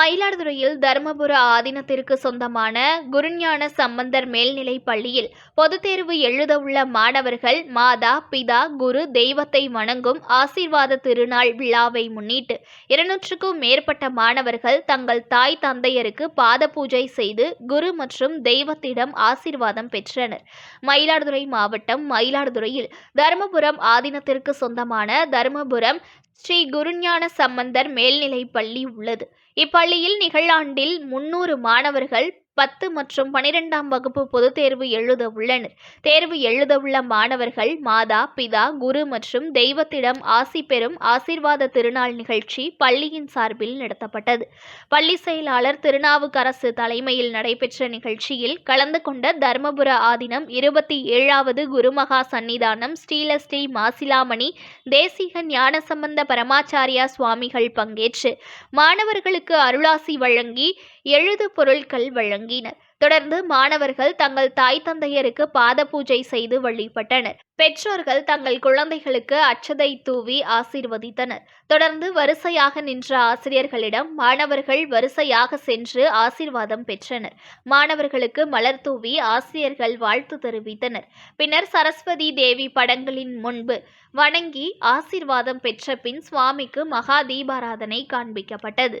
மயிலாடுதுறையில் தருமபுர ஆதீனத்திற்கு சொந்தமான குருஞான சம்பந்தர் மேல்நிலைப் பள்ளியில் பொதுத் தேர்வு எழுத உள்ள மாணவர்கள் மாதா பிதா குரு தெய்வத்தை வணங்கும் ஆசீர்வாத திருநாள் விழாவை முன்னிட்டு இருநூற்றுக்கும் மேற்பட்ட மாணவர்கள் தங்கள் தாய் தந்தையருக்கு பாத பூஜை செய்து குரு மற்றும் தெய்வத்திடம் ஆசீர்வாதம் பெற்றனர். மயிலாடுதுறை மாவட்டம் மயிலாடுதுறையில் தருமபுரம் ஆதீனத்திற்கு சொந்தமான தருமபுரம் ஸ்ரீ குருஞான சம்பந்தர் மேல்நிலைப் பள்ளி உள்ளது. இப்பள்ளியில் நிகழாண்டில் முன்னூறு மாணவர்கள் பத்து மற்றும் பனிரெண்டாம் வகுப்பு பொதுத் தேர்வு எழுத உள்ளனர். தேர்வு எழுத உள்ள மாணவர்கள் மாதா பிதா குரு மற்றும் தெய்வத்திடம் ஆசி பெறும் ஆசீர்வாத திருநாள் நிகழ்ச்சி பள்ளியின் சார்பில் நடத்தப்பட்டது. பள்ளி செயலாளர் திருநாவுக்கரசு தலைமையில் நடைபெற்ற நிகழ்ச்சியில் கலந்து கொண்ட தர்மபுர ஆதீனம் இருபத்தி ஏழாவது குருமகா சன்னிதானம் ஸ்ரீலஸ்ரீ மாசிலாமணி தேசிக ஞானசம்பந்த பரமாச்சாரியா சுவாமிகள் பங்கேற்று மாணவர்களுக்கு அருளாசி வழங்கி எழுது பொருட்கள் வழங்கினர். தொடர்ந்து மாணவர்கள் தங்கள் தாய் தந்தையருக்கு பாத பூஜை செய்து வழிபட்டனர். பெற்றோர்கள் தங்கள் குழந்தைகளுக்கு அச்சதை தூவி ஆசீர்வதித்தனர். தொடர்ந்து வரிசையாக நின்ற ஆசிரியர்களிடம் மாணவர்கள் வரிசையாக சென்று ஆசீர்வாதம் பெற்றனர். மாணவர்களுக்கு மலர் தூவி ஆசிரியர்கள் வாழ்த்து தெரிவித்தனர். பின்னர் சரஸ்வதி தேவி படங்களின் முன்பு வணங்கி ஆசீர்வாதம் பெற்ற பின் சுவாமிக்கு மகா தீபாராதனை காண்பிக்கப்பட்டது.